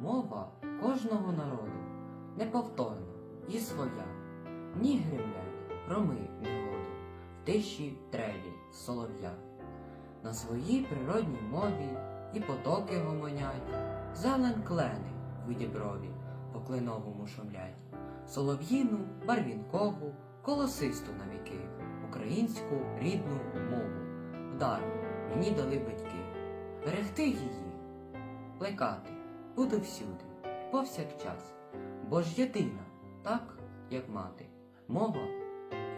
Мова кожного народу неповторна і своя. Ні гремлять, громи негоду, в тиші трелі солов'я. На своїй природній мові і потоки гомонять, зелен клени в діброві по кленовому шумлять, солов'їну, барвінкову, колосисту навіки, українську рідну мову. Вдар мені дали батьки, берегти її, плекати буду всюди, повсякчас, бо ж єдина, так як мати, мова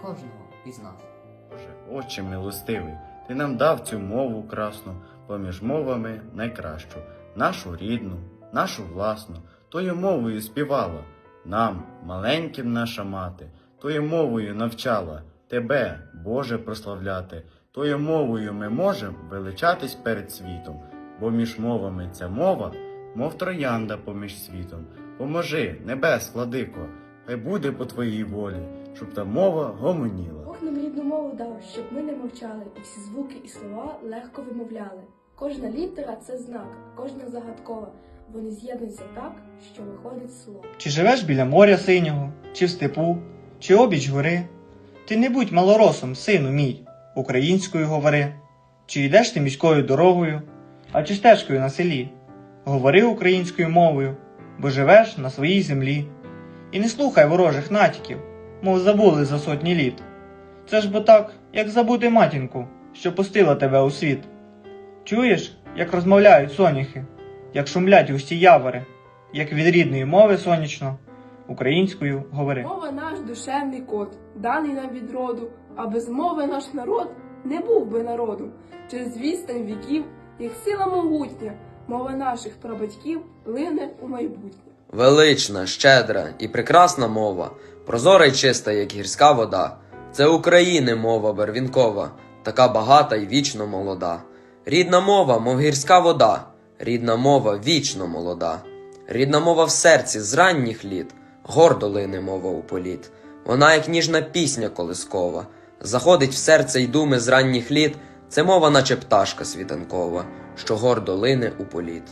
кожного із нас. Боже, Отче милостивий, ти нам дав цю мову красну, поміж мовами найкращу, нашу рідну, нашу власну, тою мовою співала. Нам, маленьким наша мати, тою мовою навчала тебе, Боже, прославляти. Тою мовою ми можемо величатись перед світом, бо між мовами ця мова, мов троянда поміж світом. Поможи, небес, владико, хай буде по твоїй волі, щоб та мова гомоніла. Бог нам рідну мову дав, щоб ми не мовчали, і всі звуки і слова легко вимовляли. Кожна літера це знак, кожна загадкова. Вони з'єднуються так, що виходить слово. Чи живеш біля моря синього, чи в степу, чи обіч гори? Ти не будь малоросом, сину мій, українською говори. Чи йдеш ти міською дорогою, а чи стежкою на селі? Говори українською мовою, бо живеш на своїй землі. І не слухай ворожих натяків, мов забули за сотні літ. Це ж бо так, як забути матінку, що пустила тебе у світ. Чуєш, як розмовляють соняхи, як шумлять густі явори, як від рідної мови сонячно, українською говори. Мова наш душевний код, даний нам від роду, а без мови наш народ не був би народу. Через відстань віків, як сила могутня, мова наших прабатьків лине у майбутнє. Велична, щедра і прекрасна мова, прозора й чиста, як гірська вода. Це України мова барвінкова, така багата й вічно молода. Рідна мова, мов гірська вода, рідна мова вічно молода. Рідна мова в серці з ранніх літ, гордо лине мова у політ. Вона, як ніжна пісня колискова, заходить в серце й думи з ранніх літ. Це мова, наче пташка світанкова, що гордо лине у політ.